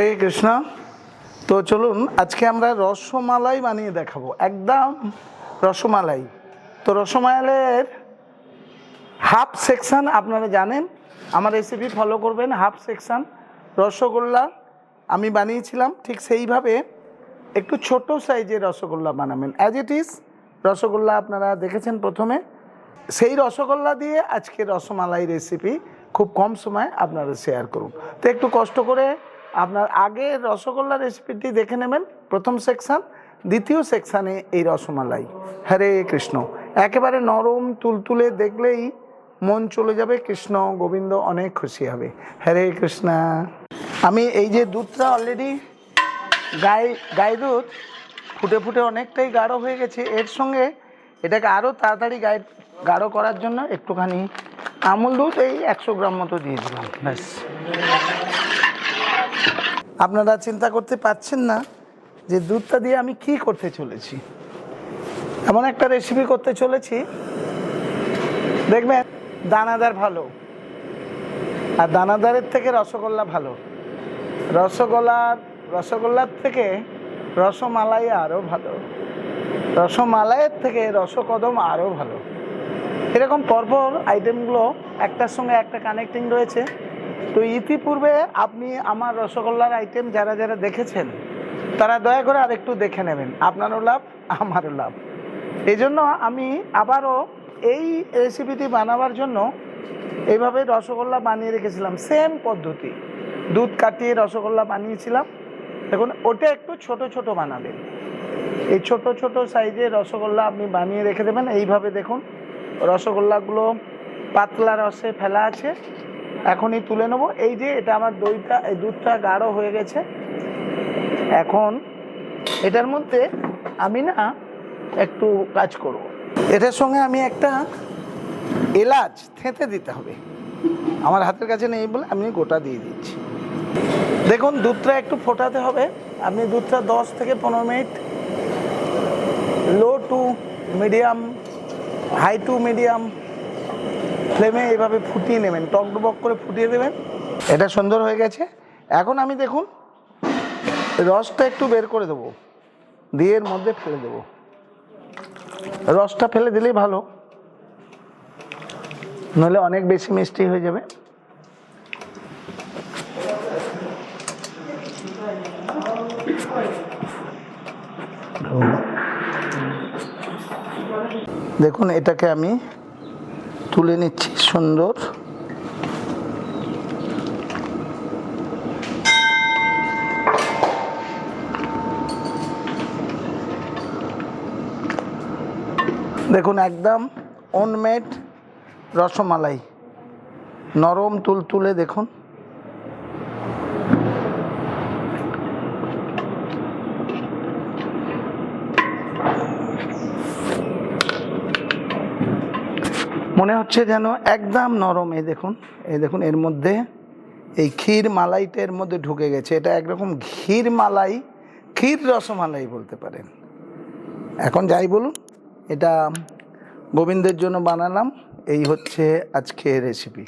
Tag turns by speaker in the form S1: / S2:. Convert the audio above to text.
S1: হরে কৃষ্ণ। তো চলুন, আজকে আমরা রসমালাই বানিয়ে দেখাবো। একদম রসমালাই। তো রসমালাইয়ের হাফ সেকশন আপনারা জানেন, আমার রেসিপি ফলো করবেন, হাফ সেকশন রসগোল্লা আমি বানিয়েছিলাম। ঠিক সেইভাবে একটু ছোট সাইজের রসগোল্লা বানাবেন। অ্যাজ ইট ইজ রসগোল্লা আপনারা দেখেছেন প্রথমে। সেই রসগোল্লা দিয়ে আজকে রসমালাই রেসিপি খুব কম সময় আপনারা শেয়ার করুন। তো একটু কষ্ট করে আপনার আগে রসগোল্লা রেসিপিটি দেখে নেবেন, প্রথম সেকশান দ্বিতীয় সেকশানে এই রসমালাই। হরে কৃষ্ণ। একেবারে নরম, তুলতুলে দেখলেই মন চলে যাবে, কৃষ্ণ গোবিন্দ অনেক খুশি হবে। হরে কৃষ্ণ। আমি এই যে দুধটা অলরেডি গাই গাই দুধ, ফুটে ফুটে অনেকটাই গাঢ় হয়ে গেছে, এর সঙ্গে এটাকে আরও তাড়াতাড়ি গায়ে গাঢ় করার জন্য একটুখানি আমুল দুধ এই একশো গ্রাম মতো দিয়ে দিলাম, ব্যাস। আপনারা চিন্তা করতে পারছেন না যে দুধটা দিয়ে আমি কি করতে চলেছি। এমন একটা রেসিপি করতে চলেছি। দেখবেন, দানাদার ভালো। আর দানাদারের থেকে রসগোল্লা ভালো। রসগোল্লার রসগোল্লার থেকে রসমালাই আরও ভালো। রসমালাইয়ের থেকে রসকদম আরও ভালো। এরকম পরপর আইটেমগুলো একটার সঙ্গে একটা কানেক্টিং রয়েছে। তো ইতিপূর্বে আপনি আমার রসগোল্লার আইটেম যারা যারা দেখেছেন, তারা দয়া করে আরেকটু দেখে নেবেন। আপনারও লাভ, আমারও লাভ। এই জন্য আমি আবারও এই রেসিপিটি বানাবার জন্য এইভাবে রসগোল্লা বানিয়ে রেখেছিলাম সেম পদ্ধতি। দুধ কাটিয়ে রসগোল্লা বানিয়েছিলাম। দেখুন, ওটা একটু ছোট ছোট বানাবেন। এই ছোট ছোট সাইজের রসগোল্লা আপনি বানিয়ে রেখে দেবেন। এইভাবে দেখুন, রসগোল্লাগুলো পাতলা রসে ফেলা আছে। এখনই তুলে নেব। এই যে এটা আমার দইটা, এই দুধটা গাঢ় হয়ে গেছে। এখন এটার মধ্যে আমি না একটু কাজ করব। এটার সঙ্গে আমি একটা এলাচ থেঁতে দিতে হবে। আমার হাতের কাছে নেই বলে আমি গোটা দিয়ে দিচ্ছি। দেখুন, দুধটা একটু ফোটাতে হবে। আপনি দুধটা দশ থেকে পনেরো minute low to medium high to medium ফ্লেমে এভাবে ফুটিয়ে নেবেন, টক বক করে ফুটিয়ে দেবেন। এটা সুন্দর হয়ে গেছে। এখন আমি দেখুন, রসটা একটু বের করে দেবো। দিয়ে এর মধ্যে ফেলে দেবো। রসটা ফেলে দিলেই ভালো। নইলে অনেক বেশি মিষ্টি হয়ে যাবে। দেখুন, এটাকে আমি তুলে নিচ্ছি সুন্দর। দেখুন একদম অনমেড রসমালাই। নরম তুল তুলে দেখুন। মনে হচ্ছে যেন একদম নরম, এই দেখুন এই দেখুন, এর মধ্যে এই ক্ষীর মালাইটা এর মধ্যে ঢুকে গেছে। এটা একরকম ক্ষীর মালাই, ক্ষীর রসমালাই বলতে পারেন। এখন যাই বলুন, এটা গোবিন্দের জন্য বানালাম। এই হচ্ছে আজকে রেসিপি